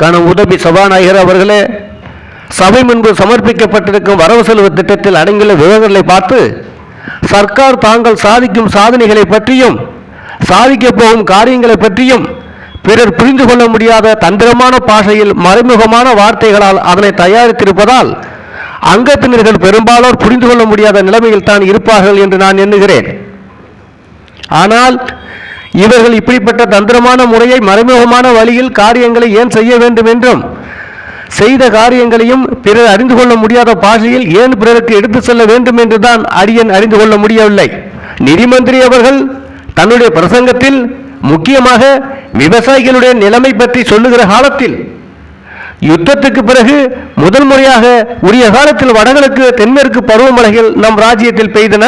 கன உதவி சபாநாயகர் அவர்களே சபை முன்பு சமர்ப்பிக்கப்பட்டிருக்கும் வரவு செலவு திட்டத்தில் அடங்கியுள்ள விவரங்களை பார்த்து சர்க்கார் தாங்கள் சாதிக்கும் சாதனைகளை பற்றியும் சாதிக்கப் போகும் காரியங்களை பற்றியும் பிறர் புரிந்து கொள்ள முடியாத தந்திரமான பாஷையில் மறைமுகமான வார்த்தைகளால் அதனை தயாரித்திருப்பதால் அங்கத்தினர்கள் பெரும்பாலோர் புரிந்து கொள்ள முடியாத நிலைமையில் தான் இருப்பார்கள் என்று நான் எண்ணுகிறேன். ஆனால் இவர்கள் இப்படிப்பட்ட தந்திரமான முறையை மறைமுகமான வழியில் காரியங்களை ஏன் செய்ய வேண்டும் என்றும் செய்த காரியங்களையும் பிறர் அறிந்து கொள்ள முடியாத பாஷையில் ஏன் பிறருக்கு எடுத்து செல்ல வேண்டும் என்றுதான் அரியன் அறிந்து கொள்ள முடியவில்லை. நிதிமந்திரி அவர்கள் தன்னுடைய பிரசங்கத்தில் முக்கியமாக விவசாயிகளுடைய நிலைமை பற்றி சொல்லுகிற காலத்தில் யுத்தத்துக்கு பிறகு முதல் முறையாக உரிய காலத்தில் வடகிழக்கு தென்மேற்கு பருவமழைகள் நம் ராஜ்யத்தில் பெய்தன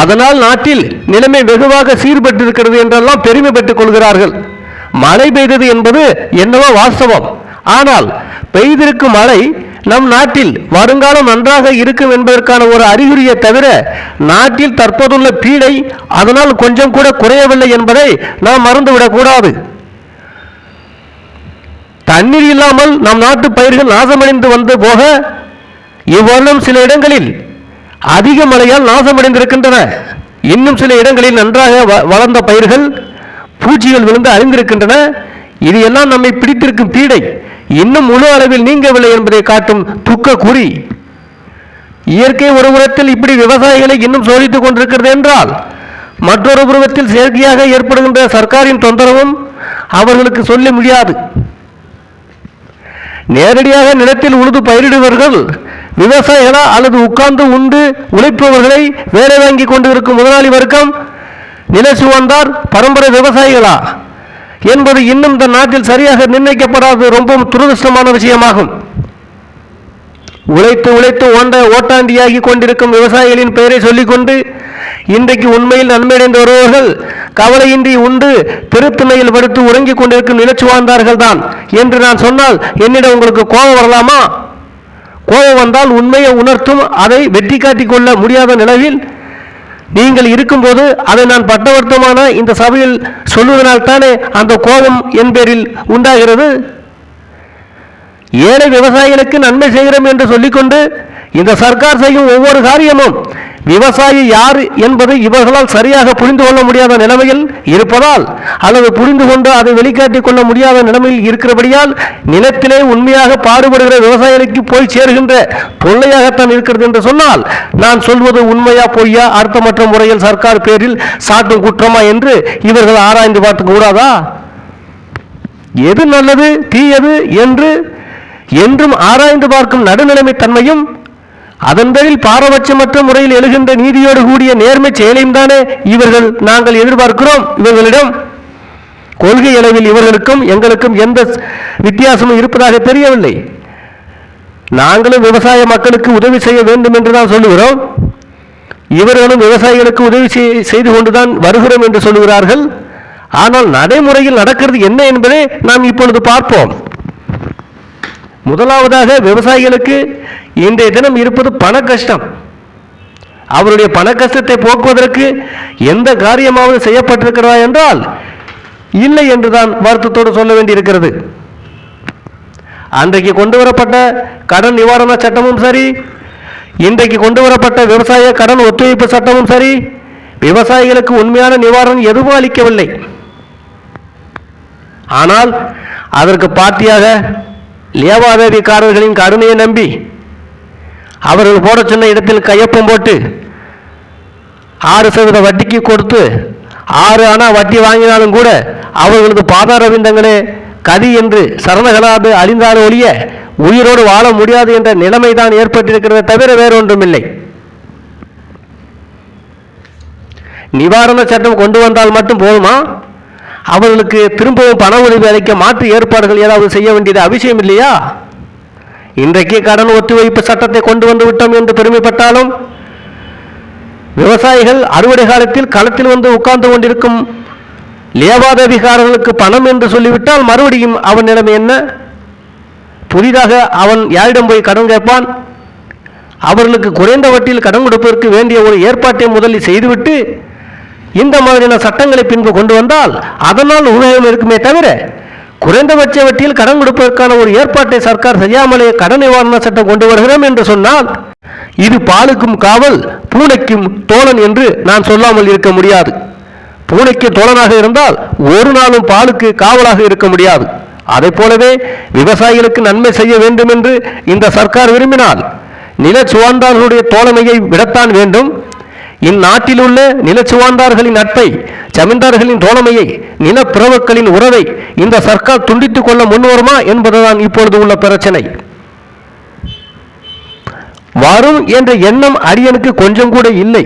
அதனால் நாட்டில் நிலைமை வெகுவாக சீர்பட்டிருக்கிறது என்றெல்லாம் பெருமை கொள்கிறார்கள். மழை பெய்தது என்பது என்னவோ வாஸ்தவம். ஆனால் பெய்திருக்கும் மழை நம் நாட்டில் வருங்காலம் நன்றாக இருக்கும் என்பதற்கான ஒரு அறிகுறியை தவிர நாட்டில் தற்போதுள்ள பீடை அதனால் கொஞ்சம் கூட குறையவில்லை என்பதை நாம் மறந்துவிடக்கூடாது. தண்ணீர் இல்லாமல் நம் நாட்டு பயிர்கள் நாசமடைந்து வந்து போக இவ்வருடம் சில இடங்களில் அதிக மழையால் நாசமடைந்திருக்கின்றன. இன்னும் சில இடங்களில் நன்றாக வ- வளர்ந்த பயிர்கள் பூச்சிகள் விழுந்து அறிந்திருக்கின்றன இது எல்லாம் நம்மை பிடித்திருக்கும் பீடை இன்னும் முழு அளவில் நீங்கவில்லை என்பதை காட்டும் துக்க குறி இயற்கை ஒரு புறத்தில் இப்படி விவசாயிகளை இன்னும் சோதித்துக் கொண்டிருக்கிறது என்றால் மற்றொரு புறத்தில் செயற்கையாக ஏற்படுகின்ற சர்க்காரின் தொந்தரவும் அவர்களுக்கு சொல்ல முடியாது. நேரடியாக நிலத்தில் உழுது பயிரிடுவர்கள் விவசாயிகளா அல்லது உட்கார்ந்து உண்டு உழைப்பவர்களை வேலை வாங்கி கொண்டிருக்கும் முதலாளி வர்க்கம் நிலச்சி வந்தார் பரம்பரை விவசாயிகளா? என்பது இன்னும் இந்த நாட்டில் சரியாக நிர்ணயிக்கப்படாதது ரொம்பவும் துரதிருஷ்டமான விஷயமாகும். உழைத்து உழைத்து ஓண்ட ஓட்டாண்டியாகி கொண்டிருக்கும் விவசாயிகளின் பெயரை சொல்லிக்கொண்டு இன்றைக்கு உண்மையில் நன்மையடைந்து வருபவர்கள் கவலையின்றி உண்டு திருத்துணையில் படுத்து உறங்கிக் கொண்டிருக்கும் நிலச்சு வாழ்ந்தார்கள் தான் என்று நான் சொன்னால் என்னிடம் உங்களுக்கு கோபம் வரலாமா? கோபம் வந்தால் உண்மையை உணர்த்தும். அதை வெற்றி காட்டிக் கொள்ள முடியாத நிலவில் நீங்கள் இருக்கும்போது அதை நான் பட்டவர்த்தமான இந்த சபையில் சொல்லுவதனால் தானே அந்த கோபம் என் பேரில் உண்டாகிறது? ஏழை விவசாயிகளுக்கு நன்மை செய்கிறோம் என்று சொல்லிக்கொண்டு இந்த சர்க்கார் செய்யும் ஒவ்வொரு காரியமும் விவசாயி யார் என்பதை இவர்களால் சரியாக புரிந்து கொள்ள முடியாத நிலைமையில் இருப்பதால் அல்லது புரிந்து கொண்டு அதை வெளிக்காட்டிக் கொள்ள முடியாத நிலைமையில் இருக்கிறபடியால் நிலத்திலே உண்மையாக பாடுபடுகிற விவசாயிகளுக்கு போய் சேர்கின்ற தொல்லையாகத்தான் இருக்கிறது என்று சொன்னால் நான் சொல்வது உண்மையா பொய்யா அர்த்தமற்ற முறையில் சர்க்கார் பேரில் சாட்டும் குற்றமா என்று இவர்கள் ஆராய்ந்து பார்த்து கூடாதா எது நல்லது தீயது என்று என்றும் ஆராய்ந்து பார்க்கும் நடுநிலைமை தன்மையும் அதன்பேரில் பாரபட்சமற்ற முறையில் எழுகின்ற நீதியோடு கூடிய நேர்மை செயலையும் தானே இவர்கள் நாங்கள் எதிர்பார்க்கிறோம். இவர்களிடம் கொள்கை அளவில் இவர்களுக்கும் எங்களுக்கும் எந்த வித்தியாசமும் இருப்பதாக தெரியவில்லை. நாங்களும் விவசாய மக்களுக்கு உதவி செய்ய வேண்டும் என்று தான் சொல்லுகிறோம். இவர்களும் விவசாயிகளுக்கு உதவி செய்- செய்து கொண்டுதான் வருகிறோம் என்று சொல்லுகிறார்கள். ஆனால் நடைமுறையில் நடக்கிறது என்ன என்பதை நாம் இப்பொழுது பார்ப்போம். முதலாவதாக விவசாயிகளுக்கு இன்றைய தினம் இருப்பது பண கஷ்டம். அவருடைய பண கஷ்டத்தை போக்குவதற்கு எந்த காரியமாவது செய்யப்பட்டிருக்கிறதா என்றால் இல்லை என்றுதான் வருத்தத்தோடு சொல்ல வேண்டியிருக்கிறது. அன்றைக்கு கொண்டு வரப்பட்ட கடன் நிவாரண சட்டமும் சரி இன்றைக்கு கொண்டு வரப்பட்ட விவசாய கடன் ஒத்துழைப்பு சட்டமும் சரி விவசாயிகளுக்கு உண்மையான நிவாரணம் எதுவும் அளிக்கவில்லை. ஆனால் அதற்கு பாத்தியாக லேவாதேவிக்காரர்களின் கருணையை நம்பி அவர்கள் போட சொன்ன இடத்தில் கையொப்பம் போட்டு ஆறு சதவீத வட்டிக்கு கொடுத்து ஆறு அணா வட்டி வாங்கினாலும் கூட அவர்களது பாதார விந்தங்களே கதி என்று சரணகலாது அழிந்தால் ஒழிய உயிரோடு வாழ முடியாது என்ற நிலைமை தான் ஏற்பட்டிருக்கிறதே தவிர வேறொன்றுமில்லை. நிவாரண சட்டம் கொண்டு வந்தால் மட்டும் போதுமா? அவர்களுக்கு திரும்பவும் பண உதவி அளிக்க மாற்று ஏற்பாடுகள் ஏதாவது செய்ய வேண்டியது அவசியம் இல்லையா? இன்றைக்கு கடன் ஒத்திவைப்பு சட்டத்தை கொண்டு வந்து விட்டோம் என்று பெருமைப்பட்டாலும் விவசாயிகள் அறுவடை காலத்தில் களத்தில் வந்து உட்கார்ந்து கொண்டிருக்கும் லேவாதவிகாரர்களுக்கு பணம் என்று சொல்லிவிட்டால் மறுபடியும் அவன் நிலைமை என்ன? புதிதாக அவன் யாரிடம் போய் கடன் கேட்பான்? அவர்களுக்கு குறைந்த வட்டியில் கடன் கொடுப்பதற்கு வேண்டிய ஒரு ஏற்பாட்டை முதலில் செய்துவிட்டு இந்த மாதிரியான சட்டங்களை பின்பு கொண்டு வந்தால் அதனால் உபயோகம் இருக்குமே தவிர குறைந்தபட்ச வட்டியில் கடன் கொடுப்பதற்கான ஒரு ஏற்பாட்டை சர்க்கார் செய்யாமலே கடன் நிவாரண சட்டம் கொண்டு வருகிறோம் என்று சொன்னால் இது பாலுக்கும் காவல் பூனைக்கும் தோழன் என்று நான் சொல்லாமல் இருக்க முடியாது. பூனைக்கு தோழனாக இருந்தால் ஒரு நாளும் பாலுக்கு காவலாக இருக்க முடியாது. அதை போலவே விவசாயிகளுக்கு நன்மை செய்ய வேண்டும் என்று இந்த சர்க்கார் விரும்பினால் நில சுவாந்தார்களுடைய தோழமையை விடத்தான் வேண்டும். இந்நாட்டில் உள்ள நிலச்சுவார்ந்தார்களின் நட்பை ஜமீன்தார்களின் தோழமையை நிலப்பிரபுக்களின் உறவை இந்த சர்க்கார் துண்டித்துக் கொள்ள முன்வருமா என்பதுதான் இப்பொழுது உள்ள பிரச்சனை. வரும் என்ற எண்ணம் அரியனுக்கு கொஞ்சம் கூட இல்லை.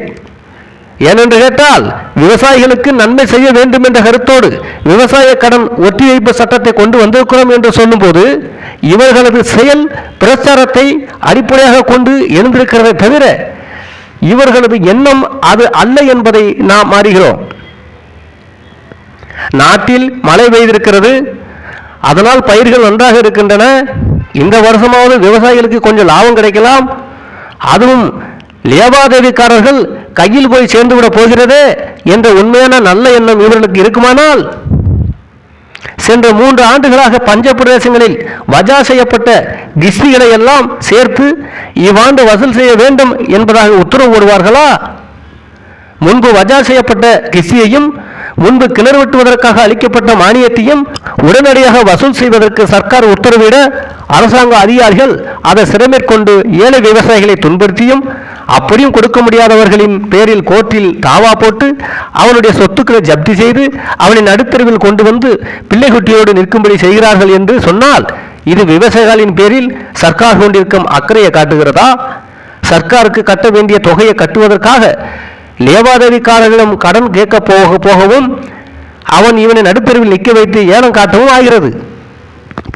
ஏனென்று கேட்டால் விவசாயிகளுக்கு நன்மை செய்ய வேண்டும் என்ற கருத்தோடு விவசாய கடன் ஒத்திவைப்பு சட்டத்தை கொண்டு வந்திருக்கிறோம் என்று சொல்லும்போது இவர்களது செயல் பிரச்சாரத்தை அடிப்படையாக கொண்டு எழுந்திருக்கிறதை தவிர இவர்களது எண்ணம் அது அல்ல என்பதை நாம் அறிகிறோம். நாட்டில் மழை பெய்திருக்கிறது. அதனால் பயிர்கள் நன்றாக இருக்கின்றன. இந்த வருஷமாவது விவசாயிகளுக்கு கொஞ்சம் லாபம் கிடைக்கலாம். அதுவும் லேவாதேவிக்காரர்கள் கையில் போய் சேர்ந்து விட போகிறதே என்ற உண்மையான நல்ல எண்ணம் இவர்களுக்கு இருக்குமானால் சென்ற மூன்று ஆண்டுகளாக பஞ்ச பிரதேசங்களில் வஜா செய்யப்பட்ட கிஸ்திகளை எல்லாம் சேர்த்து இவ்வாண்டு வசூல் செய்ய வேண்டும் என்பதாக உத்தரவு போடுவார்களா? முன்பு வஜா செய்யப்பட்ட கிஸ்தியையும் முன்பு கிணறு வெட்டுவதற்காக அளிக்கப்பட்ட மானியத்தையும் உடனடியாக வசூல் செய்வதற்கு சர்க்கார் உத்தரவிட அரசாங்க அதிகாரிகள் அதை சிறமேற்கொண்டு ஏழை விவசாயிகளை துன்புறுத்தியும் அப்படியும் கொடுக்க முடியாதவர்களின் பேரில் கோர்ட்டில் தாவா போட்டு அவனுடைய சொத்துக்களை ஜப்தி செய்து அவனை நடுத்தருவில் கொண்டு வந்து பிள்ளைகுட்டியோடு நிற்கும்படி செய்கிறார்கள் என்று சொன்னால் இது விவசாயிகளின் பேரில் சர்க்கார் கொண்டிருக்கும் அக்கறையை காட்டுகிறதா? சர்க்காருக்கு கட்ட வேண்டிய தொகையை கட்டுவதற்காக லேவாதேவிக்காரர்களிடம் கடன் கேட்க போக போகவும் அவன் இவனை நடுத்தருவில் நிற்க வைத்து ஏனம் காட்டவும் ஆகிறது.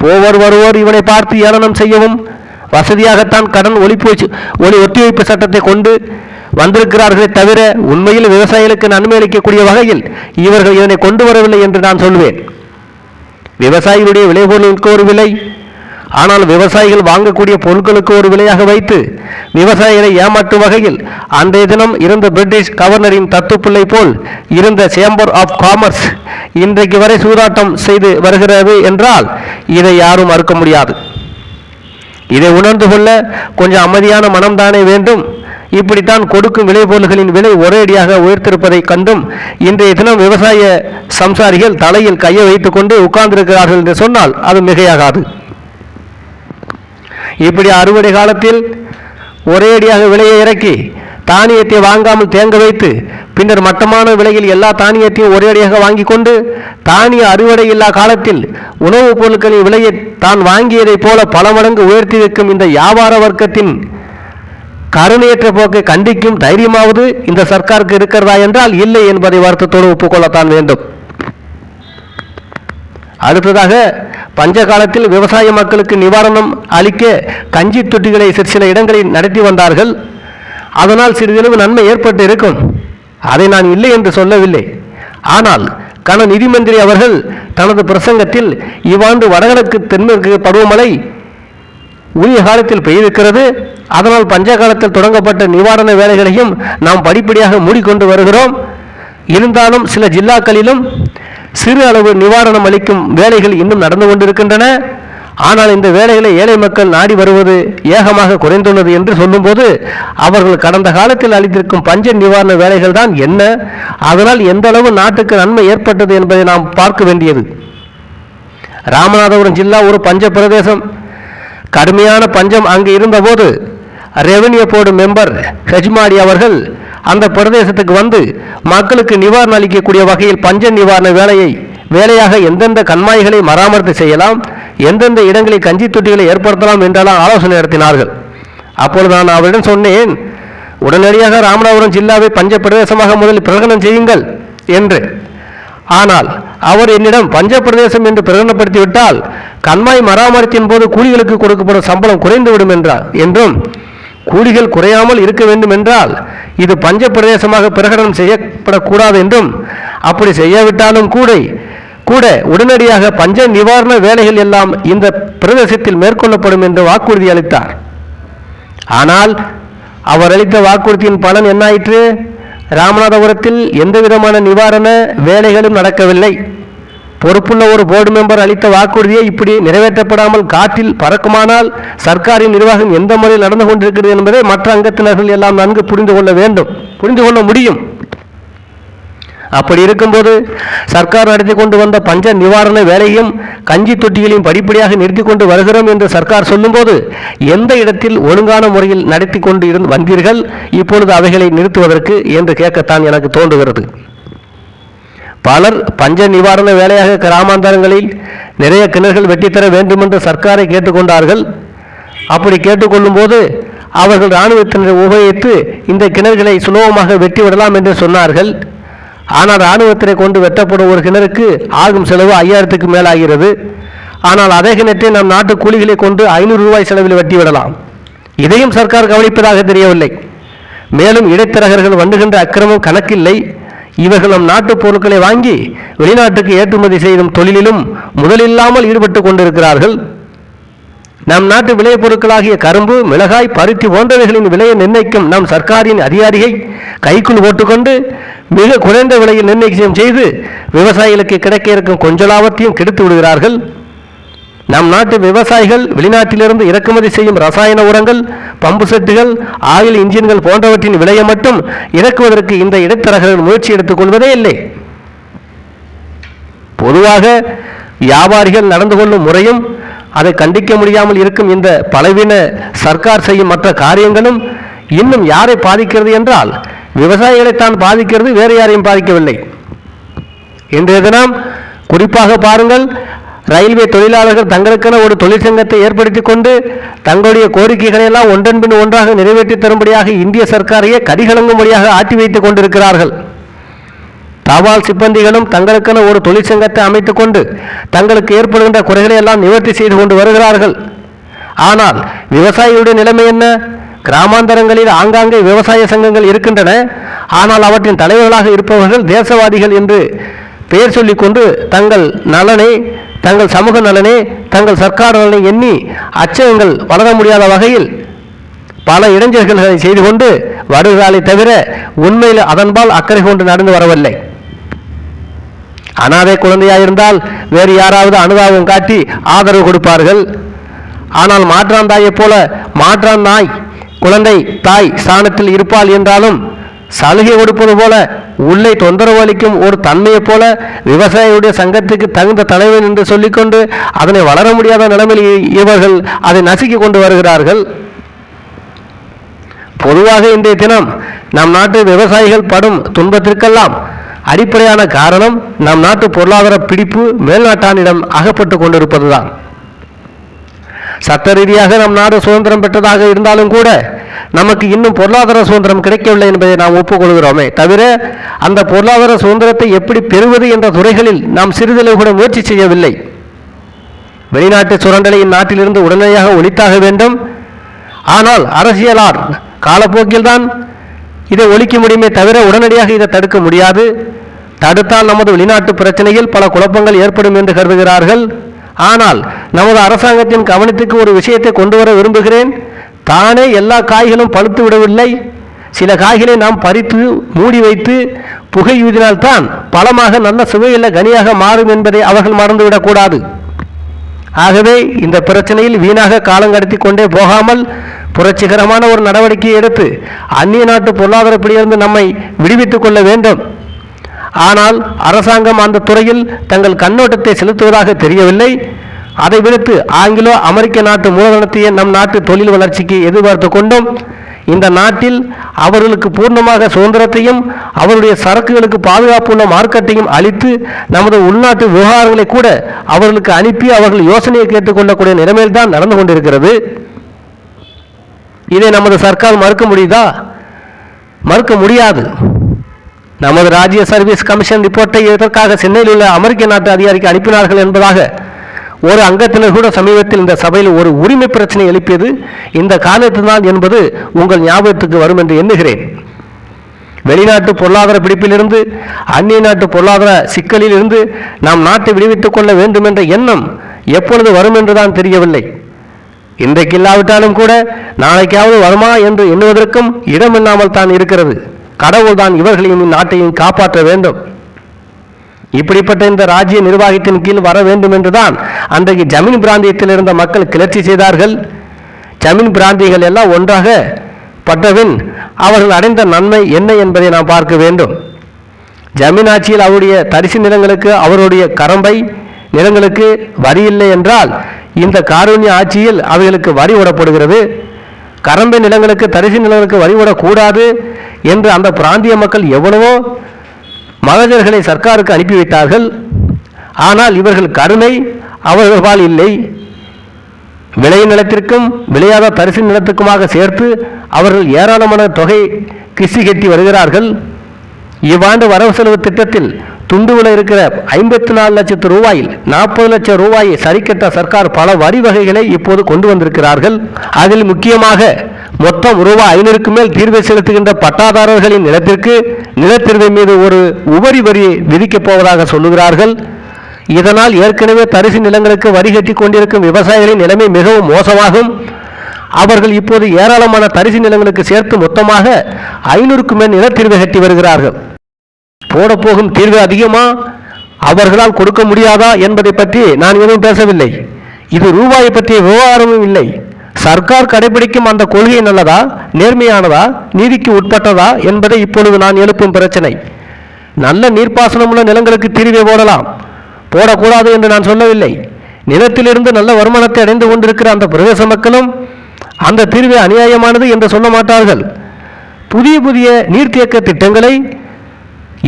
போவர் வருவோர் இவனை பார்த்து ஏளனம் செய்யவும் வசதியாகத்தான் கடன் ஒழிப்பு ஒளி ஒத்திவைப்பு சட்டத்தை கொண்டு வந்திருக்கிறார்களே தவிர உண்மையில் விவசாயிகளுக்கு நன்மை அளிக்கக்கூடிய வகையில் இவர்கள் இதனை கொண்டு வரவில்லை என்று நான் சொல்வேன். விவசாயிகளுடைய விளைபொருளுக்கு ஒரு விலை. ஆனால் விவசாயிகள் வாங்கக்கூடிய பொருட்களுக்கு ஒரு விலையாக வைத்து விவசாயிகளை ஏமாற்றும் வகையில் அன்றைய தினம் இருந்த பிரிட்டிஷ் கவர்னரின் தத்துப்பிள்ளை போல் இருந்த சேம்பர் ஆஃப் காமர்ஸ் இன்றைக்கு வரை சூதாட்டம் செய்து வருகிறது என்றால் இதை யாரும் மறுக்க முடியாது. இதை உணர்ந்து கொள்ள கொஞ்சம் அமைதியான மனம்தானே வேண்டும். இப்படித்தான் கொடுக்கும் விளைபொருள்களின் விலை ஒரேடியாக உயர்த்திருப்பதை கண்டும் இன்றைய தினம் விவசாய சம்சாரிகள் தலையில் கையை வைத்துக்கொண்டு உட்கார்ந்திருக்கிறார்கள் என்று சொன்னால் அது மிகையாகாது. இப்படி அறுவடை காலத்தில் ஒரேடியாக விலையை இறக்கி தானியத்தை வாங்காமல் தேங்க வைத்து பின்னர் மட்டமான விலையில் எல்லா தானியத்தையும் ஒரேடியாக வாங்கி கொண்டு தானிய அறுவடை இல்லா காலத்தில் உணவுப் பொருட்களின் விலையை தான் வாங்கியதைப் போல பல மடங்கு உயர்த்தி வைக்கும் இந்த வியாபார வர்க்கத்தின் கருணையற்ற போக்கை கண்டிக்கும் தைரியமாவது இந்த சர்க்காருக்கு இருக்கிறதா என்றால் இல்லை என்பதை வருத்தத்தோடு ஒப்புக்கொள்ளத்தான் வேண்டும். அடுத்ததாக பஞ்ச காலத்தில் விவசாய மக்களுக்கு நிவாரணம் அளிக்க கஞ்சி தொட்டிகளை சிறு சில இடங்களில் நடத்தி வந்தார்கள். அதனால் சிறிதளவு நன்மை ஏற்பட்டு இருக்கும். அதை நான் இல்லை என்று சொல்லவில்லை. ஆனால் கன நிதி மந்திரி அவர்கள் தனது பிரசங்கத்தில் இவ்வாண்டு வடகிழக்கு தென்மேற்கு பருவமழை உரிய காலத்தில் பெய்திருக்கிறது. அதனால் பஞ்ச காலத்தில் தொடங்கப்பட்ட நிவாரண வேலைகளையும் நாம் படிப்படியாக மூடிக்கொண்டு வருகிறோம். இருந்தாலும் சில ஜில்லாக்களிலும் சிறு அளவு நிவாரணம் அளிக்கும் வேலைகள் இன்னும் நடந்து கொண்டிருக்கின்றன. ஆனால் இந்த வேலைகளை ஏழை மக்கள் நாடி வருவது ஏகமாக குறைந்துள்ளது என்று சொல்லும்போது அவர்கள் கடந்த காலத்தில் அளித்திருக்கும் பஞ்ச நிவாரண வேலைகள் தான் என்ன? அதனால் எந்த அளவு நாட்டுக்கு நன்மை ஏற்பட்டது என்பதை நாம் பார்க்க வேண்டியது. ராமநாதபுரம் ஜில்லா ஒரு பஞ்ச பிரதேசம். கடுமையான பஞ்சம் அங்கு இருந்தபோது ரெவென்யூ போர்டு மெம்பர் ஹெஜ்மாடி அவர்கள் அந்த பிரதேசத்துக்கு வந்து மக்களுக்கு நிவாரணம் அளிக்கக்கூடிய வகையில் பஞ்ச நிவாரண வேலையை வேலையாக எந்தெந்த கண்மாய்களை மராமரித்து செய்யலாம் எந்தெந்த இடங்களில் கஞ்சி தொட்டிகளை ஏற்படுத்தலாம் என்றெல்லாம் ஆலோசனை நடத்தினார்கள். அப்பொழுது நான் அவரிடம் சொன்னேன் உடனடியாக ராமநாதபுரம் ஜில்லாவை பஞ்ச பிரதேசமாக முதலில் பிரகடனம் செய்யுங்கள் என்று. ஆனால் அவர் என்னிடம் பஞ்ச பிரதேசம் என்று பிரகடனப்படுத்திவிட்டால் கண்மாய் மராமரித்தின் போது கூலிகளுக்கு கொடுக்கப்படும் சம்பளம் குறைந்துவிடும் என்றார். என்றும் கூலிகள் குறையாமல் இருக்க வேண்டும் என்றால் இது பஞ்ச பிரதேசமாக பிரகடனம் செய்யப்படக்கூடாது என்றும் அப்படி செய்யாவிட்டாலும் கூட கூட உடனடியாக பஞ்ச நிவாரண வேலைகள் எல்லாம் இந்த பிரதேசத்தில் மேற்கொள்ளப்படும் என்று வாக்குறுதி அளித்தார். ஆனால் அவர் அளித்த வாக்குறுதியின் பலன் என்னாயிற்று? ராமநாதபுரத்தில் எந்தவிதமான நிவாரண வேலைகளும் நடக்கவில்லை. பொறுப்புள்ள ஒரு போர்டு மெம்பர் அளித்த வாக்குறுதியை இப்படி நிறைவேற்றப்படாமல் காற்றில் பறக்குமானால் சர்க்காரின் நிர்வாகம் எந்த முறையில் நடந்து கொண்டிருக்கிறது என்பதை மற்ற அங்கத்தினர்கள் எல்லாம் நன்கு புரிந்து கொள்ள வேண்டும். புரிந்து கொள்ள முடியும். அப்படி இருக்கும்போது சர்க்கார் நடத்தி கொண்டு வந்த பஞ்ச நிவாரண வேலையும் கஞ்சி தொட்டிகளையும் படிப்படியாக நிறுத்தி கொண்டு வருகிறோம் என்று சர்க்கார் சொல்லும்போது எந்த இடத்தில் ஒழுங்கான முறையில் நடத்தி கொண்டு இருந்து வந்தீர்கள்? இப்பொழுது அவைகளை நிறுத்துவதற்கு என்று கேட்கத்தான் எனக்கு தோன்றுகிறது. பலர் பஞ்ச நிவாரண வேலையாக கிராமாந்தரங்களில் நிறைய கிணறுகள் வெட்டித்தர வேண்டுமென்று சர்க்காரை கேட்டுக்கொண்டார்கள். அப்படி கேட்டுக்கொள்ளும் போது அவர்கள் இராணுவத்தினரை உபயோகித்து இந்த கிணறுகளை சுலபமாக வெட்டிவிடலாம் என்று சொன்னார்கள். ஆனால் இராணுவத்தினை கொண்டு வெட்டப்படும் ஒரு கிணறுக்கு ஆகும் செலவு ஐயாயிரத்துக்கு மேலாகிறது. ஆனால் அதே கிணற்றை நம் நாட்டு கூலிகளை கொண்டு ஐநூறு ரூபாய் செலவில் வெட்டிவிடலாம். இதையும் சர்க்கார் கவனிப்பதாக தெரியவில்லை. மேலும் இடைத்தரகர்கள் வண்டுகின்ற அக்கிரமம் கணக்கில்லை. இவர்கள் நம் நாட்டுப் பொருட்களை வாங்கி வெளிநாட்டுக்கு ஏற்றுமதி செய்யும் தொழிலிலும் முதலில்லாமல் ஈடுபட்டு கொண்டிருக்கிறார்கள். நம் நாட்டு விளைபொருட்களாகிய கரும்பு மிளகாய் பருத்தி போன்றவைகளின் விலையை நிர்ணயிக்கும் நம் சர்க்காரின் அதிகாரியை கைக்குள் போட்டுக்கொண்டு மிக குறைந்த விலையில் நிர்ணயம் செய்து விவசாயிகளுக்கு கிடைக்க இருக்கும் கொஞ்ச லாபத்தையும் கெடுத்து விடுகிறார்கள். நம் நாட்டு விவசாயிகள் வெளிநாட்டிலிருந்து இறக்குமதி செய்யும் ரசாயன உரங்கள் பம்பு செட்டுகள் ஆயில் இன்ஜின்கள் போன்றவற்றின் விலையை மட்டும் இறக்குவதற்கு இந்த இடைத்தரகர்கள் முயற்சி எடுத்துக் கொள்வதே இல்லை. பொதுவாக வியாபாரிகள் நடந்து கொள்ளும் முறையும் அதை கண்டிக்க முடியாமல் இருக்கும் இந்த பலவீன சர்க்கார் செய்யும் மற்ற காரியங்களும் இன்னும் யாரை பாதிக்கிறது என்றால் விவசாயிகளை தான் பாதிக்கிறது வேறு யாரையும் பாதிக்கவில்லை. இன்றைய தினம் குறிப்பாக பாருங்கள் ரயில்வே தொழிலாளர்கள் தங்களுக்கென ஒரு தொழிற்சங்கத்தை ஏற்படுத்தி கொண்டு தங்களுடைய கோரிக்கைகளை எல்லாம் ஒன்றன் பின் ஒன்றாக நிறைவேற்றி தரும்படியாக இந்திய சர்க்காரையே கதிகலங்கும்படியாக ஆட்டி வைத்துக் கொண்டிருக்கிறார்கள். தபால் சிப்பந்திகளும் தங்களுக்கென ஒரு தொழிற்சங்கத்தை அமைத்துக் கொண்டு தங்களுக்கு ஏற்படுகின்ற குறைகளை எல்லாம் நிவர்த்தி செய்து கொண்டு வருகிறார்கள். ஆனால் விவசாயியுடைய நிலைமை என்ன? கிராமாந்தரங்களில் ஆங்காங்கே விவசாய சங்கங்கள் இருக்கின்றன. ஆனால் அவற்றின் தலைவர்களாக இருப்பவர்கள் தேசவாதிகள் என்று பெயர் சொல்லிக்கொண்டு தங்கள் நலனை தங்கள் சமூக நலனே தங்கள் சர்க்கார் நலனை எண்ணி அச்சகங்கள் வளர முடியாத வகையில் பல இளைஞர்களை செய்து கொண்டு வருகிறாளே தவிர உண்மையில் அதன்பால் அக்கறை கொண்டு நடந்து வரவில்லை. அனாதை குழந்தையாயிருந்தால் வேறு யாராவது அனுதாபம் காட்டி ஆதரவு கொடுப்பார்கள். ஆனால் மாற்றான் தாயைப் போல மாற்றான் நாய் குழந்தை தாய் ஸ்தானத்தில் இருப்பாள் என்றாலும் சலுகை கொடுப்பது போல உள்ளே தொந்தரவு அளிக்கும் ஒரு தன்மையைப் போல விவசாயியுடைய சங்கத்துக்கு தகுந்த தலைவன் என்று சொல்லிக்கொண்டு அதனை வளர முடியாத நிலைமையில் இவர்கள் அதை நசுக்கி கொண்டு வருகிறார்கள். பொதுவாக இன்றைய தினம் நம் நாட்டு விவசாயிகள் படும் துன்பத்திற்கெல்லாம் அடிப்படையான காரணம் நம் நாட்டு பொருளாதார பிடிப்பு மேல்நாட்டானிடம் அகப்பட்டு கொண்டிருப்பதுதான். சட்ட ரீதியாக நம் நாடு சுதந்திரம் பெற்றதாக இருந்தாலும் கூட நமக்கு இன்னும் பொருளாதார சுதந்திரம் கிடைக்கவில்லை என்பதை நாம் ஒப்புக்கொள்கிறோமே தவிர அந்த பொருளாதார சுதந்திரத்தை எப்படி பெறுவது என்ற துறைகளில் நாம் சிறிதளவு கூட முயற்சி செய்யவில்லை. வெளிநாட்டு சுரண்டலை இந்நாட்டிலிருந்து உடனடியாக ஒழித்தாக வேண்டும். ஆனால் அரசியலார் காலப்போக்கில்தான் இதை ஒழிக்க முடியுமே தவிர உடனடியாக இதை தடுக்க முடியாது. தடுத்தால் நமது வெளிநாட்டு பிரச்சனையில் பல குழப்பங்கள் ஏற்படும் என்று கருதுகிறார்கள். ஆனால் நமது அரசாங்கத்தின் கவனத்துக்கு ஒரு விஷயத்தை கொண்டு வர விரும்புகிறேன். தானே எல்லா காய்களும் பழுத்து விடவில்லை. சில காய்களை நாம் பறித்து மூடி வைத்து புகை ஊதினால்தான் பழமாக நல்ல சுவையுள்ள கனியாக மாறும் என்பதை அவர்கள் மறந்துவிடக்கூடாது ஆகவே இந்த பிரச்சனையில் வீணாக காலம் கடத்தி கொண்டே போகாமல் புரட்சிகரமான ஒரு நடவடிக்கையை எடுத்து அந்நிய நாட்டு பொருளாதாரப்படியிலிருந்து நம்மை விடுவித்துக் கொள்ள வேண்டும். ஆனால் அரசாங்கம் அந்த துறையில் தங்கள் கண்ணோட்டத்தை செலுத்துவதாக தெரியவில்லை. அதை விடுத்து ஆங்கிலோ அமெரிக்க நாட்டு மூலதனத்தையே நம் நாட்டு தொழில் வளர்ச்சிக்கு எதிர்பார்த்து கொண்டும். இந்த நாட்டில் அவர்களுக்கு பூர்ணமாக சுதந்திரத்தையும் அவருடைய சரக்குகளுக்கு பாதுகாப்புள்ள மார்க்கெட்டையும் அளித்து நமது உள்நாட்டு விவகாரங்களை கூட அவர்களுக்கு அனுப்பி அவர்கள் யோசனையை கேட்டுக்கொள்ளக்கூடிய நிலைமையில் தான் நடந்து கொண்டிருக்கிறது. இதை நமது சர்க்கார் மறுக்க முடியுதா? மறுக்க முடியாது. நமது ராஜ்ய சர்வீஸ் கமிஷன் ரிப்போர்ட்டை இதற்காக சென்னையில் உள்ள அமெரிக்க நாட்டு அதிகாரிக்கு அனுப்பினார்கள் என்பதாக ஒரு அங்கத்தினர் கூட சமீபத்தில் இந்த சபையில் ஒரு உரிமை பிரச்சனை எழுப்பியது. இந்த காரணத்தில்தான் என்பது உங்கள் ஞாபகத்துக்கு வரும் என்று எண்ணுகிறேன். வெளிநாட்டு பொருளாதார பிடிப்பிலிருந்து அந்நிய நாட்டு பொருளாதார சிக்கலில் இருந்து நாம் நாட்டை விடுவித்துக் கொள்ள வேண்டும் என்ற எண்ணம் எப்பொழுது வரும் என்றுதான் தெரியவில்லை. இன்றைக்கு இல்லாவிட்டாலும் கூட நாளைக்காவது வருமா என்று எண்ணுவதற்கும் இடமில்லாமல் தான் இருக்கிறது. கடவுள் தான் இவர்களையும் நாட்டையும் காப்பாற்ற வேண்டும். இப்படிப்பட்ட இந்த ராஜ்ய நிர்வாகத்தின் கீழ் வர வேண்டும் என்றுதான் அன்றைக்கு ஜமீன் பிராந்தியத்தில் இருந்த மக்கள் கிளர்ச்சி செய்தார்கள். ஜமீன் பிராந்தியங்கள் எல்லாம் ஒன்றாக பட்டபின் அவர்கள் அடைந்த நன்மை என்ன என்பதை நாம் பார்க்க வேண்டும். ஜமீன் ஆட்சியில் அவருடைய தரிசு நிலங்களுக்கு அவருடைய கரம்பை நிலங்களுக்கு வரி இல்லை என்றால் இந்த காரூண்ய ஆட்சியில் அவைகளுக்கு வரி விடப்படுகிறது கரம்பை நிலங்களுக்கு தரிசு நிலங்களுக்கு வழிவிடக்கூடாது என்று அந்த பிராந்திய மக்கள் எவ்வளவோ மகஜர்களை சர்க்காருக்கு அனுப்பி வைத்தார்கள். ஆனால் இவர்கள் கருணை அவர்களால் இல்லை. விளை நிலத்திற்கும் விளையாத தரிசு நிலத்துக்குமாக சேர்த்து அவர்கள் ஏராளமான தொகை கிசி கட்டி வருகிறார்கள். இவ்வாண்டு வரவு செலவு திட்டத்தில் துண்டுவில் இருக்கிற ஐம்பத்தி நாலு லட்சத்து ரூபாயில் நாற்பது லட்சம் ரூபாயை சரிக்கட்ட சர்க்கார் பல வரி வகைகளை இப்போது கொண்டு வந்திருக்கிறார்கள். அதில் முக்கியமாக மொத்தம் ரூபாய் ஐநூறுக்கு மேல் தீர்வை செலுத்துகின்ற பட்டாதாரர்களின் நிலத்திற்கு நிலத்தீர்வை மீது ஒரு உபரி வரி விதிக்கப் போவதாக சொல்லுகிறார்கள். இதனால் ஏற்கனவே தரிசு நிலங்களுக்கு வரி கட்டி கொண்டிருக்கும் விவசாயிகளின் நிலைமை மிகவும் மோசமாகும். அவர்கள் இப்போது ஏராளமான தரிசு நிலங்களுக்கு சேர்த்து மொத்தமாக ஐநூறுக்கு மேல் நிலத்தீர்வை கட்டி வருகிறார்கள். போடப்போகும் தீர்வு அதிகமா? அவர்களால் கொடுக்க முடியாதா என்பதை பற்றி நான் எதுவும் பேசவில்லை. இது ரூபாயை பற்றிய விவகாரமும் இல்லை. சர்க்கார் கடைபிடிக்கும் அந்த கொள்கை நல்லதா? நேர்மையானதா? நீதிக்கு உட்பட்டதா? என்பதை இப்பொழுது நான் எழுப்பும் பிரச்சனை. நல்ல நீர்ப்பாசனமுள்ள நிலங்களுக்கு தீர்வை போடலாம். போடக்கூடாது என்று நான் சொல்லவில்லை. நிலத்திலிருந்து நல்ல வருமானத்தை அடைந்து கொண்டிருக்கிற அந்த பிரதேச மக்களும் அந்த தீர்வு அநியாயமானது என்று சொல்ல மாட்டார்கள். புதிய புதிய நீர்த்தேக்க திட்டங்களை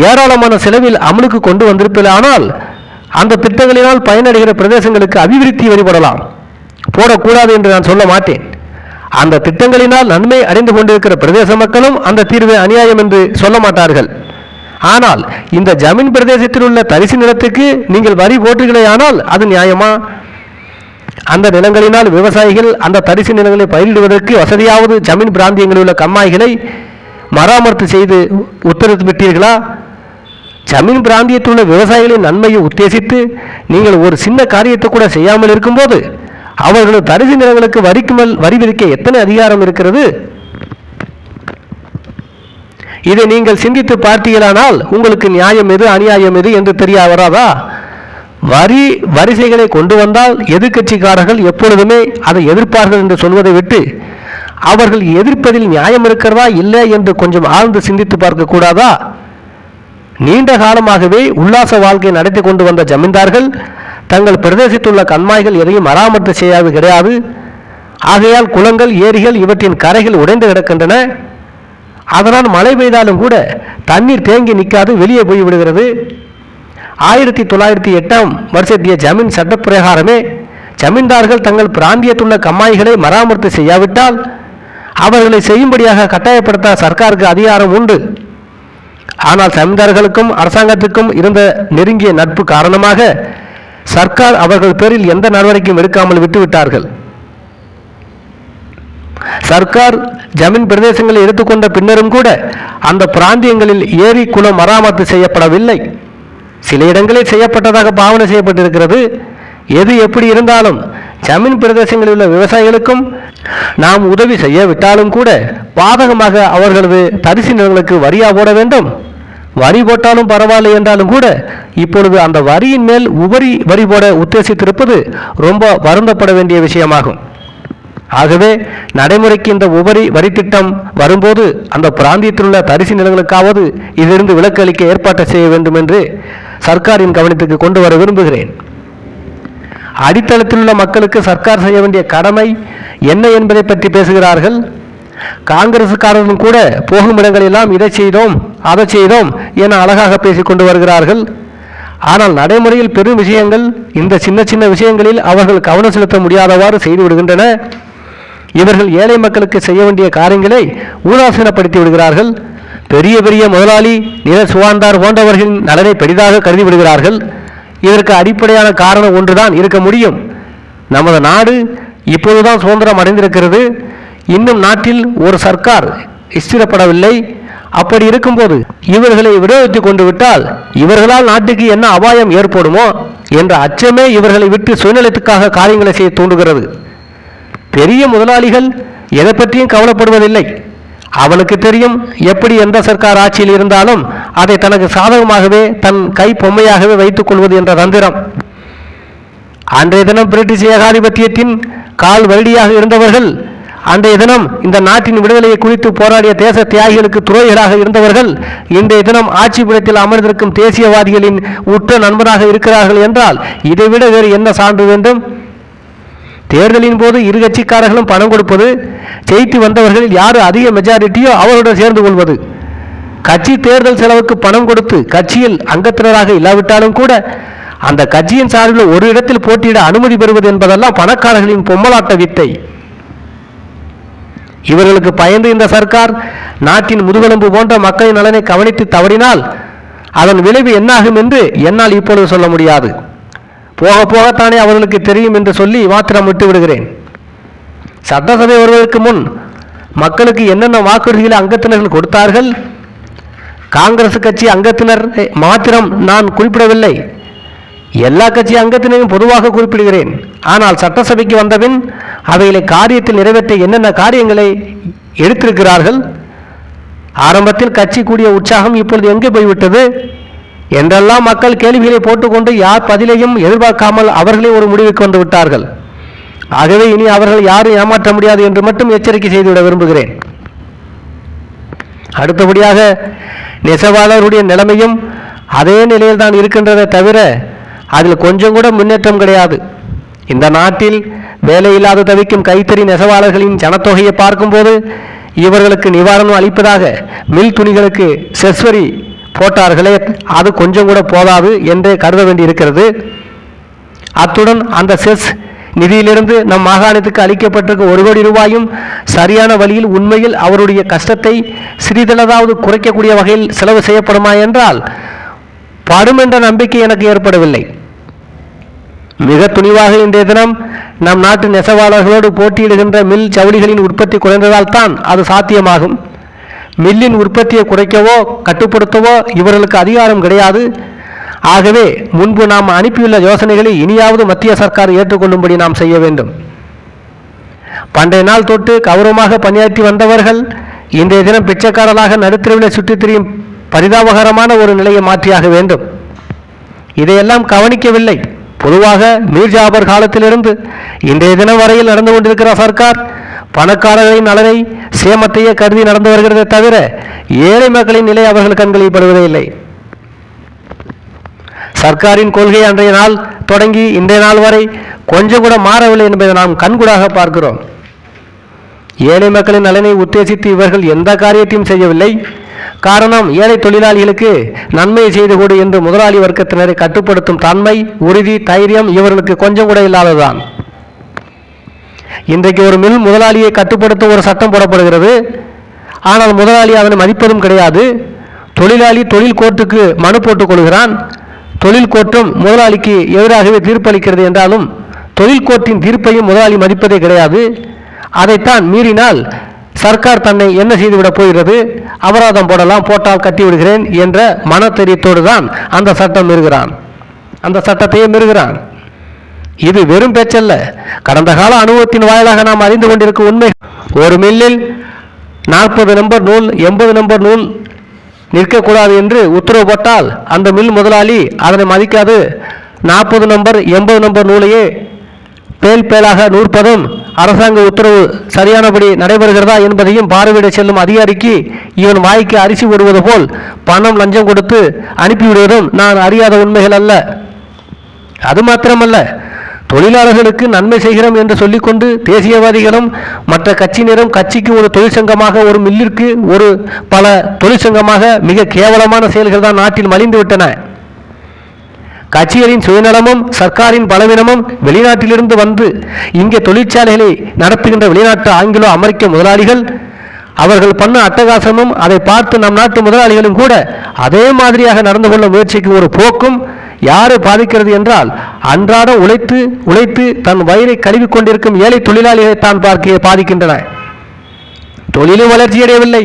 ஏராளமான செலவில் அமலுக்கு கொண்டு வந்திருப்பது ஆனால் அந்த திட்டங்களினால் பயனடைகிற பிரதேசங்களுக்கு அபிவிருத்தி வழிபடலாம். போடக்கூடாது என்று நான் சொல்ல மாட்டேன். அந்த திட்டங்களினால் நன்மை அடைந்து கொண்டிருக்கிற பிரதேச மக்களும் அந்த தீர்வை அநியாயம் என்று சொல்ல மாட்டார்கள். ஆனால் இந்த ஜமீன் பிரதேசத்தில் உள்ள தரிசு நிலத்துக்கு நீங்கள் வரி போட்டுகளே ஆனால் அது நியாயமா? அந்த நிலங்களினால் விவசாயிகள் அந்த தரிசு நிலங்களை பயிரிடுவதற்கு வசதியாவது ஜமீன் பிராந்தியங்களில் உள்ள கம்மாய்களை மராமத்து செய்து உத்தரவு விட்டீர்களா? ஜமீன் பிராந்தியத்தில் உள்ள விவசாயிகளின் நன்மையை உத்தேசித்து நீங்கள் ஒரு சின்ன காரியத்தை கூட செய்யாமல் இருக்கும்போது அவர்கள் தரிசு நிலங்களுக்கு வரிக்கு மேல் வரி விதிக்க எத்தனை அதிகாரம் இருக்கிறது? இதை நீங்கள் சிந்தித்து பார்த்தீர்களானால் உங்களுக்கு நியாயம் எது அநியாயம் எது என்று தெரிய வராதா? வரி வரிசைகளை கொண்டு வந்தால் எதிர்க்கட்சிக்காரர்கள் எப்பொழுதுமே அதை எதிர்ப்பார்கள் என்று சொல்வதை விட்டு அவர்கள் எதிர்ப்பதில் நியாயம் இருக்கிறதா இல்லை என்று கொஞ்சம் ஆழ்ந்து சிந்தித்து பார்க்க கூடாதா? நீண்ட காலமாகவே உல்லாச வாழ்க்கை நடத்தி கொண்டு வந்த ஜமீன்தார்கள் தங்கள் பிரதேசத்துள்ள கண்மாய்கள் எதையும் மராமத்து செய்யாது கிடையாது. ஆகையால் குளங்கள் ஏரிகள் இவற்றின் கரைகள் உடைந்து கிடக்கின்றன. அதனால் மழை பெய்தாலும் கூட தண்ணீர் தேங்கி நிற்காது வெளியே போய் விடுகிறது. ஆயிரத்தி தொள்ளாயிரத்தி எட்டாம் வருஷத்திய ஜமீன் சட்டப்பிரகாரமே ஜமீன்தார்கள் தங்கள் பிராந்தியத்துள்ள கம்மாய்களை மராமத்து செய்யாவிட்டால் அவர்களை செய்யும்படியாக கட்டாயப்படுத்த சர்க்காருக்கு அதிகாரம் உண்டு. ஆனால் ஜமீன்தார்களுக்கும் அரசாங்கத்துக்கும் இருந்த நெருங்கிய நட்பு காரணமாக சர்க்கார் அவர்கள் பேரில் எந்த நடவடிக்கையும் எடுக்காமல் விட்டுவிட்டார்கள். சர்க்கார் ஜமீன் பிரதேசங்களை எடுத்துக்கொண்ட பின்னரும் கூட அந்த பிராந்தியங்களில் ஏரி குளம் மராமத்து செய்யப்படவில்லை. சில இடங்களில் செய்யப்பட்டதாக பாவனை செய்யப்பட்டிருக்கிறது. எது எப்படி இருந்தாலும் ஜமீன் பிரதேசங்களில் உள்ள விவசாயிகளுக்கும் நாம் உதவி செய்யவிட்டாலும் கூட பாதகமாக அவர்களது தரிசு நிலங்களுக்கு வரியா போட வேண்டும். வரி போட்டாலும் பரவாயில்லை என்றாலும் கூட இப்பொழுது அந்த வரியின் மேல் உபரி வரி போட உத்தேசித்திருப்பது ரொம்ப வருந்தப்பட வேண்டிய விஷயமாகும். ஆகவே நடைமுறைக்கு இந்த உபரி வரி திட்டம் வரும்போது அந்த பிராந்தியத்தில் உள்ள தரிசு நிலங்களுக்காவது இதிலிருந்து விலக்கு அளிக்க ஏற்பாட்டை செய்ய வேண்டும் என்று சர்க்காரின் கவனத்துக்கு கொண்டு வர விரும்புகிறேன். அடித்தளத்தில் உள்ள மக்களுக்கு சர்க்கார் செய்ய வேண்டிய கடமை என்ன என்பதை பற்றி பேசுகிறார்கள்? காங்கிரசுக்காரர்களும் கூட போகும் இடங்களெல்லாம் இதை செய்தோம் அதை செய்தோம் என அழகாக பேசிக்கொண்டு வருகிறார்கள். ஆனால் நடைமுறையில் பெரும் விஷயங்கள் இந்த சின்ன சின்ன விஷயங்களில் அவர்கள் கவனம் செலுத்த முடியாதவாறு செய்து விடுகின்றன. இவர்கள் ஏழை மக்களுக்கு செய்ய வேண்டிய காரியங்களை ஊதாசீனப்படுத்தி விடுகிறார்கள். பெரிய பெரிய முதலாளி நில சுவாந்தார் போன்றவர்களின் நலனை பெரிதாக கருதி விடுகிறார்கள். இதற்கு அடிப்படையான காரணம் ஒன்றுதான் இருக்க முடியும். நமது நாடு இப்போதுதான் சுதந்திரம் அடைந்திருக்கிறது. இன்னும் நாட்டில் ஒரு சர்க்கார் ஸ்திரப்படவில்லை. அப்படி இருக்கும்போது இவர்களை விரோதித்து கொண்டு விட்டால் இவர்களால் நாட்டுக்கு என்ன அபாயம் ஏற்படுமோ என்ற அச்சமே இவர்களை விட்டு சுயநலத்துக்காக காரியங்களை செய்ய தூண்டுகிறது. பெரிய முதலாளிகள் எதை பற்றியும் கவலைப்படுவதில்லை. அவனுக்கு தெரியும் எப்படி எந்த சர்க்கார் ஆட்சியில் இருந்தாலும் அதை தனக்கு சாதகமாகவே தன் கை பொம்மையாகவே வைத்துக் கொள்வது என்ற தந்திரம். அன்றைய தினம் பிரிட்டிஷ் ஏகாதிபத்தியத்தின் கால் வருடியாக இருந்தவர்கள் அன்றைய தினம் இந்த நாட்டின் விடுதலையை குறித்து போராடிய தேச தியாகிகளுக்கு துறைகளாக இருந்தவர்கள் இன்றைய தினம் ஆட்சி பீடத்தில் அமர்ந்திருக்கும் தேசியவாதிகளின் உற்ற நண்பராக இருக்கிறார்கள் என்றால் இதைவிட வேறு என்ன சான்று வேண்டும்? தேர்தலின் போது இரு கட்சிக்காரர்களும் பணம் கொடுப்பது ஜெயித்து வந்தவர்களில் யார் அதிக மெஜாரிட்டியோ அவருடன் சேர்ந்து கொள்வது? கட்சி தேர்தல் செலவுக்கு பணம் கொடுத்து கட்சியில் அங்கத்தினராக இல்லாவிட்டாலும் கூட அந்த கட்சியின் சார்பில் ஒரு இடத்தில் போட்டியிட அனுமதி பெறுவது என்பதெல்லாம் பணக்காரர்களின் பொம்மலாட்ட வித்தை. இவர்களுக்கு பயந்து இந்த சர்க்கார் நாட்டின் முதுகெலும்பு போன்ற மக்களின் நலனை கவனித்து தவறினால் அதன் விளைவு என்னாகும் என்று என்னால் இப்பொழுது சொல்ல முடியாது. போக போகத்தானே அவர்களுக்கு தெரியும் என்று சொல்லி மாத்திரம் விட்டு விடுகிறேன். சட்டசபை வருவதற்கு முன் மக்களுக்கு என்னென்ன வாக்குறுதிகளை அங்கத்தினர்கள் கொடுத்தார்கள்? காங்கிரஸ் கட்சி அங்கத்தினர் மாத்திரம் நான் குறிப்பிடவில்லை. எல்லா கட்சி அங்கத்தினரையும் பொதுவாக குறிப்பிடுகிறேன். ஆனால் சட்டசபைக்கு வந்தபின் அவைகளை காரியத்தில் நிறைவேற்ற என்னென்ன காரியங்களை எடுத்திருக்கிறார்கள்? ஆரம்பத்தில் கட்சி கூடிய உற்சாகம் இப்பொழுது எங்கே போய்விட்டது? என்றெல்லாம் மக்கள் கேள்விகளை போட்டுக்கொண்டு யார் பதிலையும் எதிர்பார்க்காமல் அவர்களே ஒரு முடிவுக்கு வந்து விட்டார்கள். ஆகவே இனி அவர்கள் யாரும் ஏமாற்ற முடியாது என்று மட்டும் எச்சரிக்கை செய்துவிட விரும்புகிறேன். அடுத்தபடியாக நெசவாளருடைய நிலைமையும் அதே நிலையில் தான் இருக்கின்றதை தவிர அதில் கொஞ்சம் கூட முன்னேற்றம் கிடையாது. இந்த நாட்டில் வேலையில்லாத தவிக்கும் கைத்தறி நெசவாளர்களின் ஜனத்தொகையை பார்க்கும்போது இவர்களுக்கு நிவாரணம் அளிப்பதாக மில் துணிகளுக்கு செஸ்வரி போட்டார்களே அது கொஞ்சம் கூட போதாது என்றே கருத வேண்டியிருக்கிறது. அத்துடன் அந்த செஸ் நிதியிலிருந்து நம் மாகாணத்துக்கு அளிக்கப்பட்டிருக்க ஒரு கோடி ரூபாயும் சரியான வழியில் உண்மையில் அவருடைய கஷ்டத்தை சிறிதளதாவது குறைக்கக்கூடிய வகையில் செலவு செய்யப்படுமா என்றால் படும் என்ற நம்பிக்கை எனக்கு ஏற்படவில்லை. மிக துணிவாக இன்றைய தினம் நம் நாட்டு நெசவாளர்களோடு போட்டியிடுகின்ற மில் ஜவுளிகளின் உற்பத்தி குறைந்ததால் தான் அது சாத்தியமாகும். மில்லின் உற்பத்தியை குறைக்கவோ கட்டுப்படுத்தவோ இவர்களுக்கு அதிகாரம் கிடையாது. ஆகவே முன்பு நாம் அனுப்பியுள்ள யோசனைகளை இனியாவது மத்திய சர்க்கார் ஏற்றுக்கொள்ளும்படி நாம் செய்ய வேண்டும். பண்டைய நாள் தொட்டு கௌரவமாக பணியாற்றி வந்தவர்கள் இன்றைய தினம் பிச்சைக்காரர்களாக நடுத்தரவில் சுற்றித் திரியும் பரிதாபகரமான ஒரு நிலையை மாற்றியாக வேண்டும். இதையெல்லாம் கவனிக்கவில்லை. பொதுவாக மீர்ஜாபர் காலத்திலிருந்து இன்றைய தினம் வரையில் நடந்து கொண்டிருக்கிற சர்க்கார். பணக்காரர்களின் நலனை சேமத்தையே கருதி நடந்து வருகிறதே தவிர ஏழை மக்களின் நிலை அவர்கள் கண்களில் படுவதே இல்லை. சர்க்காரின் கொள்கை அன்றைய நாள் தொடங்கி இன்றைய நாள் வரை கொஞ்சம் கூட மாறவில்லை என்பதை நாம் கண்கூடாக பார்க்கிறோம். ஏழை மக்களின் நலனை உத்தேசித்து இவர்கள் எந்த காரியத்தையும் செய்யவில்லை. காரணம் ஏழை தொழிலாளிகளுக்கு நன்மை செய்து கொடு என்று முதலாளி வர்க்கத்தினரை கட்டுப்படுத்தும் தன்மை உறுதி தைரியம் இவர்களுக்கு கொஞ்சம் கூட இல்லாததுதான். இன்றைக்கு ஒரு மில் முதலாளியை கட்டுப்படுத்த ஒரு சட்டம் போடப்படுகிறது. ஆனால் முதலாளி அதனை மதிப்பதும் கிடையாது. தொழிலாளி தொழில் கோர்ட்டுக்கு மனு போட்டுக் கொள்கிறான். தொழில் கோர்ட்டும் முதலாளிக்கு எதிராகவே தீர்ப்பளிக்கிறது என்றாலும் தொழில் கோர்ட்டின் தீர்ப்பையும் முதலாளி மதிப்பதே கிடையாது. அதைத்தான் மீறினால் சர்க்கார் தன்னை என்ன செய்துவிடப் போகிறது? அபராதம் போடலாம் போட்டால் கட்டி விடுகிறேன் என்ற மனத்தெரியத்தோடு தான் அந்த சட்டம் மீறுகிறான். அந்த சட்டத்தையே மீறுகிறான். இது வெறும் பேச்சல்ல. கடந்த கால அனுபவத்தின் வாயிலாக நாம் அறிந்து கொண்டிருக்கும் உண்மை. ஒரு மில்லில் நாற்பது நம்பர் நூல் எண்பது நம்பர் நூல் நிற்கக்கூடாது என்று உத்தரவு போட்டால் அந்த மில் முதலாளி அதனை மதிக்காது. நாற்பது நம்பர் எண்பது நம்பர் நூலையே பேல் பேலாக நூற்பதும் அரசாங்க உத்தரவு சரியானபடி நடைபெறுகிறதா என்பதையும் பார்வையிட செல்லும் அதிகாரிக்கு இவன் வாய்க்கு அரிசி விடுவது போல் பணம் லஞ்சம் கொடுத்து அனுப்பிவிடுவதும் நான் அறியாத உண்மைகள் அல்ல. அது மாத்திரமல்ல. தொழிலாளர்களுக்கு நன்மை செய்கிறோம் என்று சொல்லிக்கொண்டு தேசியவாதிகளும் மற்ற கட்சியினரும் கட்சிக்கு ஒரு தொழிற்சங்கமாக ஒரு மில்லிற்கு ஒரு பல தொழிற்சங்கமாக மிக கேவலமான செயல்கள் தான் நாட்டில் மலிந்துவிட்டன கட்சிகளின் சுயநலமும் சர்க்காரின் பலவீனமும் வெளிநாட்டிலிருந்து வந்து இங்கே தொழிற்சாலைகளை நடத்துகின்ற வெளிநாட்டு ஆங்கிலோ அமெரிக்க முதலாளிகள் அவர்கள் பண்ண அட்டகாசமும் அதை பார்த்து நம் நாட்டு முதலாளிகளும் கூட அதே மாதிரியாக நடந்து கொள்ள முயற்சிக்கும் ஒரு போக்கும் யாரை பாதிக்கிறது என்றால் அன்றாடம் உழைத்து உழைத்து தன் வயிறை கழுவிக் கொண்டிருக்கும் ஏழை தொழிலாளிகளை தான் பார்க்க பாதிக்கின்றன. தொழிலும் வளர்ச்சியடையவில்லை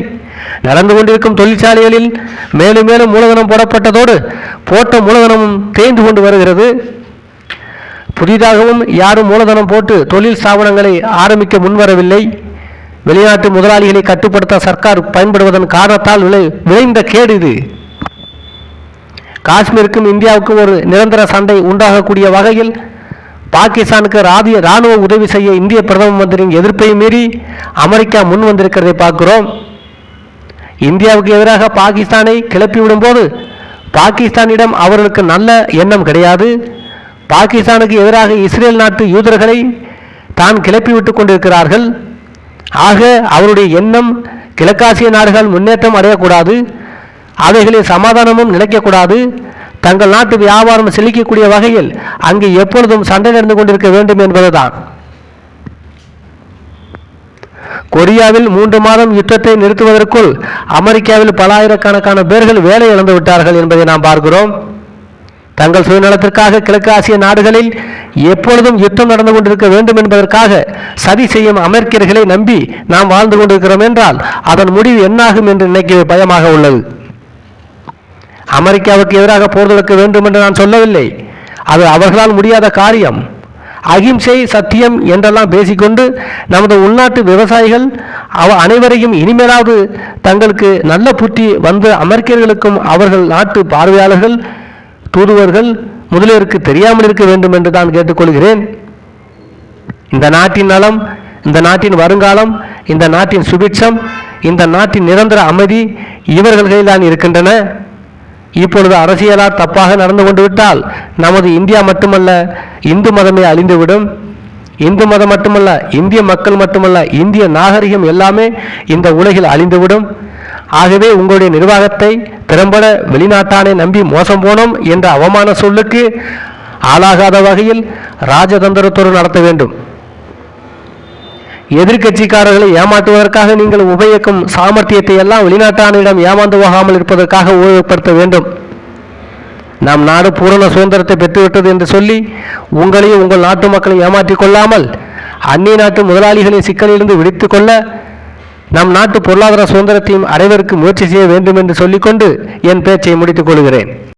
நடந்து கொண்டிருக்கும் தொழிற்சாலைகளில் மேலும் மேலும் மூலதனம் போடப்பட்டதோடு போட்ட மூலதனமும் தேய்ந்து கொண்டு வருகிறது. புதிதாகவும் யாரும் மூலதனம் போட்டு தொழில் ஸ்தாபனங்களை ஆரம்பிக்க முன்வரவில்லை. வெளிநாட்டு முதலாளிகளை கட்டுப்படுத்த சர்க்கார் பயன்படுவதன் காரணத்தால் விளை விளைந்த கேடு இது. காஷ்மீருக்கும் இந்தியாவுக்கும் ஒரு நிரந்தர சண்டை உண்டாகக்கூடிய வகையில் பாகிஸ்தானுக்கு ராதிய ராணுவ உதவி செய்ய இந்திய பிரதம மந்திரியின் எதிர்ப்பை மீறி அமெரிக்கா முன் வந்திருக்கிறதை பார்க்கிறோம். இந்தியாவுக்கு எதிராக பாகிஸ்தானை கிளப்பி விடும்போது பாகிஸ்தானிடம் அவர்களுக்கு நல்ல எண்ணம் கிடையாது. பாகிஸ்தானுக்கு எதிராக இஸ்ரேல் நாட்டு யூதர்களை தான் கிளப்பிவிட்டு கொண்டிருக்கிறார்கள். ஆக அவருடைய எண்ணம் கிழக்காசிய நாடுகள் முன்னேற்றம் அடையக்கூடாது. அவைகளில் சமாதானமும் நிலைக்கக்கூடாது. தங்கள் நாட்டு வியாபாரம் செழிக்கக்கூடிய வகையில் அங்கு எப்பொழுதும் சண்டை நடந்து கொண்டிருக்க வேண்டும் என்பதுதான். கொரியாவில் மூன்று மாதம் யுத்தத்தை நிறுத்துவதற்குள் அமெரிக்காவில் பல ஆயிரக்கணக்கான பேர்கள் வேலை இழந்து விட்டார்கள் என்பதை நாம் பார்க்கிறோம். தங்கள் சுயநலத்திற்காக கிழக்கு ஆசிய நாடுகளில் எப்பொழுதும் யுத்தம் நடந்து கொண்டிருக்க வேண்டும் என்பதற்காக சதி செய்யும் அமெரிக்கர்களை நம்பி நாம் வாழ்ந்து கொண்டிருக்கிறோம் என்றால் அதன் முடிவு என்னாகும் என்று நினைக்க பயமாக உள்ளது. அமெரிக்காவுக்கு எதிராக போர் தொடுக்க வேண்டும் என்று நான் சொல்லவில்லை. அது அவர்களால் முடியாத காரியம். அகிம்சை சத்தியம் என்றெல்லாம் பேசிக்கொண்டு நமது உள்நாட்டு விவசாயிகள் அவ அனைவரையும் இனிமேலாவது தங்களுக்கு நல்ல புத்தி வந்து அமெரிக்கர்களுக்கும் அவர்கள் நாட்டு பார்வையாளர்கள் தூதுவர்கள் முதலியருக்கு தெரியாமல் இருக்க வேண்டும் என்று தான் கேட்டுக்கொள்கிறேன். இந்த நாட்டின் நலம் இந்த நாட்டின் வருங்காலம் இந்த நாட்டின் சுபிட்சம் இந்த நாட்டின் நிரந்தர அமைதி இவர்கள் கையில்தான் இருக்கின்றன. இப்பொழுது அரசியலால் தப்பாக நடந்து கொண்டு விட்டால் நமது இந்தியா மட்டுமல்ல இந்து மதமே அழிந்துவிடும். இந்து மதம் மட்டுமல்ல இந்திய மக்கள் மட்டுமல்ல இந்திய நாகரிகம் எல்லாமே இந்த உலகில் அழிந்துவிடும். ஆகவே உங்களுடைய நிர்வாகத்தை திறம்பட வெளிநாட்டானை நம்பி மோசம் போனோம் என்ற அவமான சொல்லுக்கு ஆளாகாத வகையில் ராஜதந்திரத்தோடு நடத்த வேண்டும். எதிர்க்கட்சிக்காரர்களை ஏமாற்றுவதற்காக நீங்கள் உபயோகிக்கும் சாமர்த்தியத்தை எல்லாம் வெளிநாட்டானிடம் ஏமாந்து போகாமல் இருப்பதற்காக உபயோகப்படுத்த வேண்டும். நம் நாடு பூரண சுதந்திரத்தை பெற்றுவிட்டது என்று சொல்லி உங்களையும் உங்கள் நாட்டு மக்களை ஏமாற்றிக் கொள்ளாமல் அந்நிய நாட்டு முதலாளிகளின் சிக்கலிலிருந்து விடுத்து கொள்ள நம் நாட்டு பொருளாதார சுதந்திரத்தையும் அடைவதற்கு முயற்சி செய்ய வேண்டும் என்று சொல்லிக்கொண்டு என் பேச்சை முடித்துக் கொள்கிறேன்.